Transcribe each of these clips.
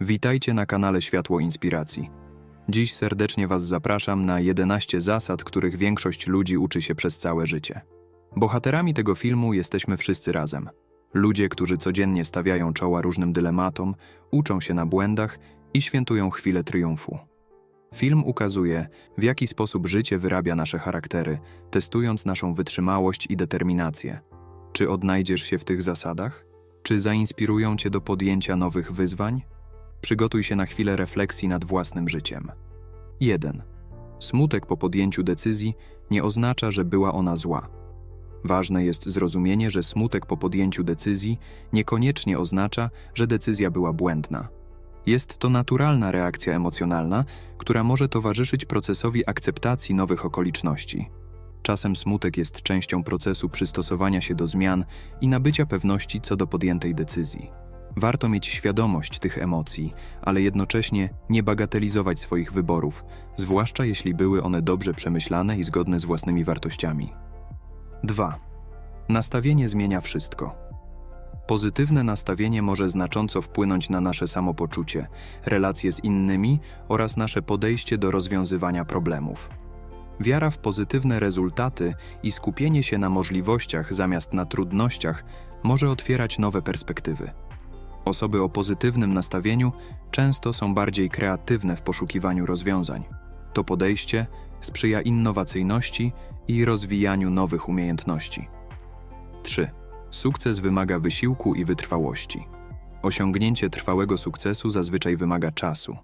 Witajcie na kanale Światło Inspiracji. Dziś serdecznie Was zapraszam na 11 zasad, których większość ludzi uczy się przez całe życie. Bohaterami tego filmu jesteśmy wszyscy razem. Ludzie, którzy codziennie stawiają czoła różnym dylematom, uczą się na błędach i świętują chwilę triumfu. Film ukazuje, w jaki sposób życie wyrabia nasze charaktery, testując naszą wytrzymałość i determinację. Czy odnajdziesz się w tych zasadach? Czy zainspirują Cię do podjęcia nowych wyzwań? Przygotuj się na chwilę refleksji nad własnym życiem. 1. Smutek po podjęciu decyzji nie oznacza, że była ona zła. Ważne jest zrozumienie, że smutek po podjęciu decyzji niekoniecznie oznacza, że decyzja była błędna. Jest to naturalna reakcja emocjonalna, która może towarzyszyć procesowi akceptacji nowych okoliczności. Czasem smutek jest częścią procesu przystosowania się do zmian i nabycia pewności co do podjętej decyzji. Warto mieć świadomość tych emocji, ale jednocześnie nie bagatelizować swoich wyborów, zwłaszcza jeśli były one dobrze przemyślane i zgodne z własnymi wartościami. 2. Nastawienie zmienia wszystko. Pozytywne nastawienie może znacząco wpłynąć na nasze samopoczucie, relacje z innymi oraz nasze podejście do rozwiązywania problemów. Wiara w pozytywne rezultaty i skupienie się na możliwościach zamiast na trudnościach może otwierać nowe perspektywy. Osoby o pozytywnym nastawieniu często są bardziej kreatywne w poszukiwaniu rozwiązań. To podejście sprzyja innowacyjności i rozwijaniu nowych umiejętności. 3. Sukces wymaga wysiłku i wytrwałości. Osiągnięcie trwałego sukcesu zazwyczaj wymaga czasu.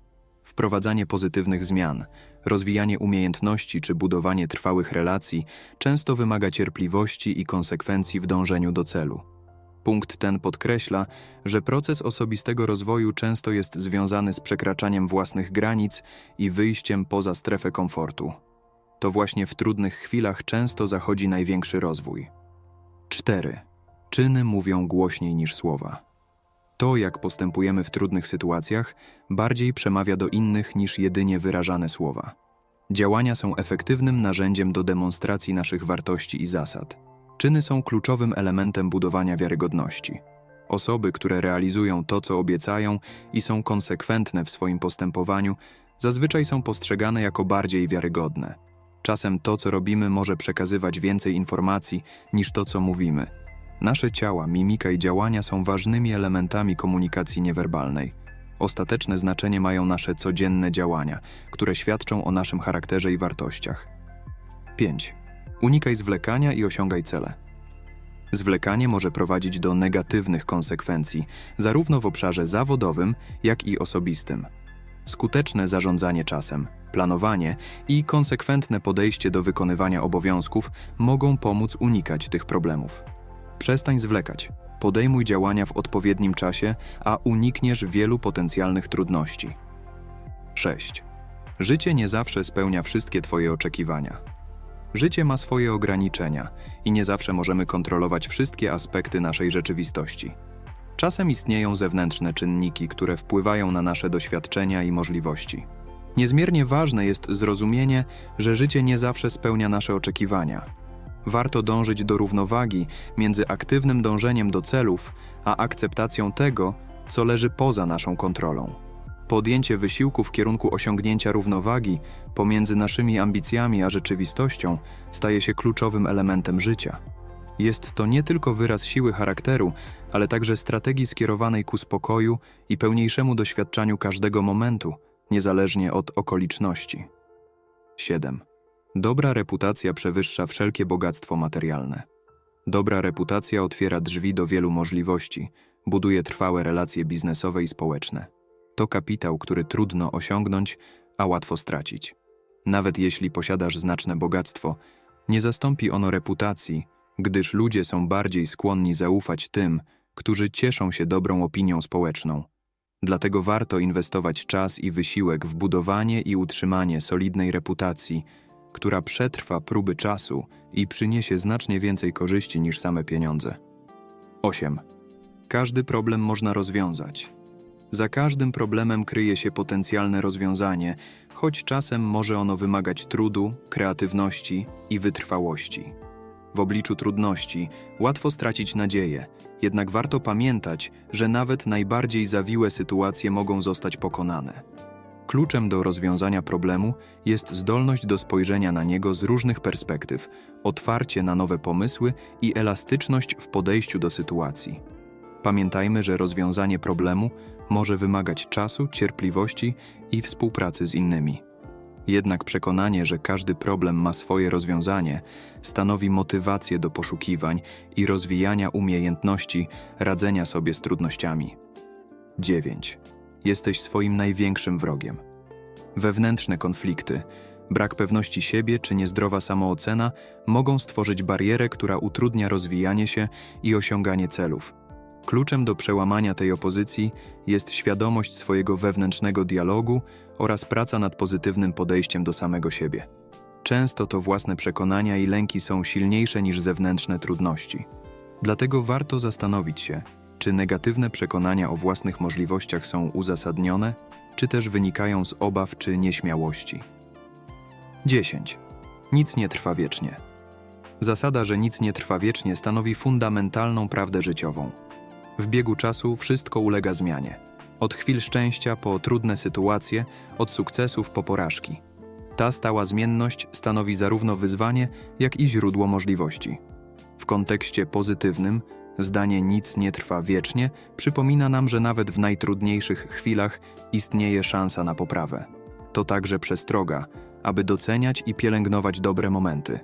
Wprowadzanie pozytywnych zmian, rozwijanie umiejętności czy budowanie trwałych relacji często wymaga cierpliwości i konsekwencji w dążeniu do celu. Punkt ten podkreśla, że proces osobistego rozwoju często jest związany z przekraczaniem własnych granic i wyjściem poza strefę komfortu. To właśnie w trudnych chwilach często zachodzi największy rozwój. 4. Czyny mówią głośniej niż słowa. To, jak postępujemy w trudnych sytuacjach, bardziej przemawia do innych niż jedynie wyrażane słowa. Działania są efektywnym narzędziem do demonstracji naszych wartości i zasad. Czyny są kluczowym elementem budowania wiarygodności. Osoby, które realizują to, co obiecają i są konsekwentne w swoim postępowaniu, zazwyczaj są postrzegane jako bardziej wiarygodne. Czasem to, co robimy, może przekazywać więcej informacji niż to, co mówimy. Nasze ciała, mimika i działania są ważnymi elementami komunikacji niewerbalnej. Ostateczne znaczenie mają nasze codzienne działania, które świadczą o naszym charakterze i wartościach. 5. Unikaj zwlekania i osiągaj cele. Zwlekanie może prowadzić do negatywnych konsekwencji, zarówno w obszarze zawodowym, jak i osobistym. Skuteczne zarządzanie czasem, planowanie i konsekwentne podejście do wykonywania obowiązków mogą pomóc unikać tych problemów. Przestań zwlekać, podejmuj działania w odpowiednim czasie, a unikniesz wielu potencjalnych trudności. 6. Życie nie zawsze spełnia wszystkie Twoje oczekiwania. Życie ma swoje ograniczenia i nie zawsze możemy kontrolować wszystkie aspekty naszej rzeczywistości. Czasem istnieją zewnętrzne czynniki, które wpływają na nasze doświadczenia i możliwości. Niezmiernie ważne jest zrozumienie, że życie nie zawsze spełnia nasze oczekiwania. Warto dążyć do równowagi między aktywnym dążeniem do celów, a akceptacją tego, co leży poza naszą kontrolą. Podjęcie wysiłku w kierunku osiągnięcia równowagi pomiędzy naszymi ambicjami a rzeczywistością staje się kluczowym elementem życia. Jest to nie tylko wyraz siły charakteru, ale także strategii skierowanej ku spokoju i pełniejszemu doświadczaniu każdego momentu, niezależnie od okoliczności. 7. Dobra reputacja przewyższa wszelkie bogactwo materialne. Dobra reputacja otwiera drzwi do wielu możliwości, buduje trwałe relacje biznesowe i społeczne. To kapitał, który trudno osiągnąć, a łatwo stracić. Nawet jeśli posiadasz znaczne bogactwo, nie zastąpi ono reputacji, gdyż ludzie są bardziej skłonni zaufać tym, którzy cieszą się dobrą opinią społeczną. Dlatego warto inwestować czas i wysiłek w budowanie i utrzymanie solidnej reputacji, która przetrwa próby czasu i przyniesie znacznie więcej korzyści niż same pieniądze. 8. Każdy problem można rozwiązać. Za każdym problemem kryje się potencjalne rozwiązanie, choć czasem może ono wymagać trudu, kreatywności i wytrwałości. W obliczu trudności łatwo stracić nadzieję, jednak warto pamiętać, że nawet najbardziej zawiłe sytuacje mogą zostać pokonane. Kluczem do rozwiązania problemu jest zdolność do spojrzenia na niego z różnych perspektyw, otwarcie na nowe pomysły i elastyczność w podejściu do sytuacji. Pamiętajmy, że rozwiązanie problemu może wymagać czasu, cierpliwości i współpracy z innymi. Jednak przekonanie, że każdy problem ma swoje rozwiązanie, stanowi motywację do poszukiwań i rozwijania umiejętności radzenia sobie z trudnościami. 9. Jesteś swoim największym wrogiem. Wewnętrzne konflikty, brak pewności siebie czy niezdrowa samoocena mogą stworzyć barierę, która utrudnia rozwijanie się i osiąganie celów. Kluczem do przełamania tej opozycji jest świadomość swojego wewnętrznego dialogu oraz praca nad pozytywnym podejściem do samego siebie. Często to własne przekonania i lęki są silniejsze niż zewnętrzne trudności. Dlatego warto zastanowić się, czy negatywne przekonania o własnych możliwościach są uzasadnione, czy też wynikają z obaw czy nieśmiałości. 10. Nic nie trwa wiecznie. Zasada, że nic nie trwa wiecznie, stanowi fundamentalną prawdę życiową. W biegu czasu wszystko ulega zmianie. Od chwil szczęścia po trudne sytuacje, od sukcesów po porażki. Ta stała zmienność stanowi zarówno wyzwanie, jak i źródło możliwości. W kontekście pozytywnym, zdanie nic nie trwa wiecznie przypomina nam, że nawet w najtrudniejszych chwilach istnieje szansa na poprawę. To także przestroga, aby doceniać i pielęgnować dobre momenty.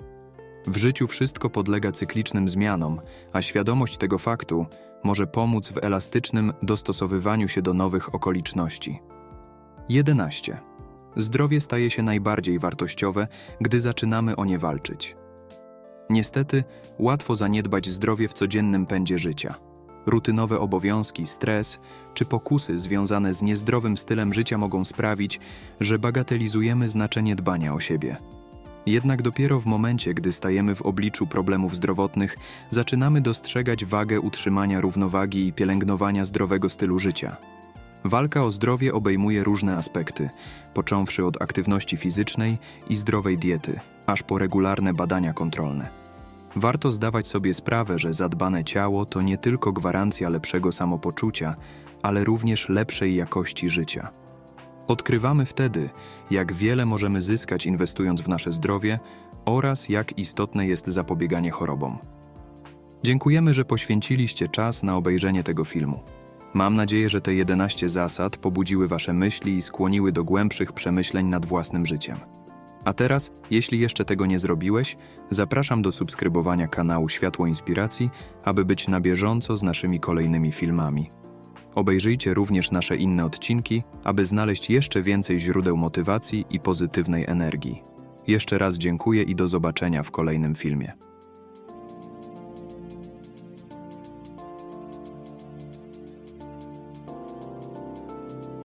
W życiu wszystko podlega cyklicznym zmianom, a świadomość tego faktu może pomóc w elastycznym dostosowywaniu się do nowych okoliczności. 11. Zdrowie staje się najbardziej wartościowe, gdy zaczynamy o nie walczyć. Niestety, łatwo zaniedbać zdrowie w codziennym pędzie życia. Rutynowe obowiązki, stres czy pokusy związane z niezdrowym stylem życia mogą sprawić, że bagatelizujemy znaczenie dbania o siebie. Jednak dopiero w momencie, gdy stajemy w obliczu problemów zdrowotnych, zaczynamy dostrzegać wagę utrzymania równowagi i pielęgnowania zdrowego stylu życia. Walka o zdrowie obejmuje różne aspekty, począwszy od aktywności fizycznej i zdrowej diety, aż po regularne badania kontrolne. Warto zdawać sobie sprawę, że zadbane ciało to nie tylko gwarancja lepszego samopoczucia, ale również lepszej jakości życia. Odkrywamy wtedy, jak wiele możemy zyskać inwestując w nasze zdrowie oraz jak istotne jest zapobieganie chorobom. Dziękujemy, że poświęciliście czas na obejrzenie tego filmu. Mam nadzieję, że te 11 zasad pobudziły Wasze myśli i skłoniły do głębszych przemyśleń nad własnym życiem. A teraz, jeśli jeszcze tego nie zrobiłeś, zapraszam do subskrybowania kanału Światło Inspiracji, aby być na bieżąco z naszymi kolejnymi filmami. Obejrzyjcie również nasze inne odcinki, aby znaleźć jeszcze więcej źródeł motywacji i pozytywnej energii. Jeszcze raz dziękuję i do zobaczenia w kolejnym filmie.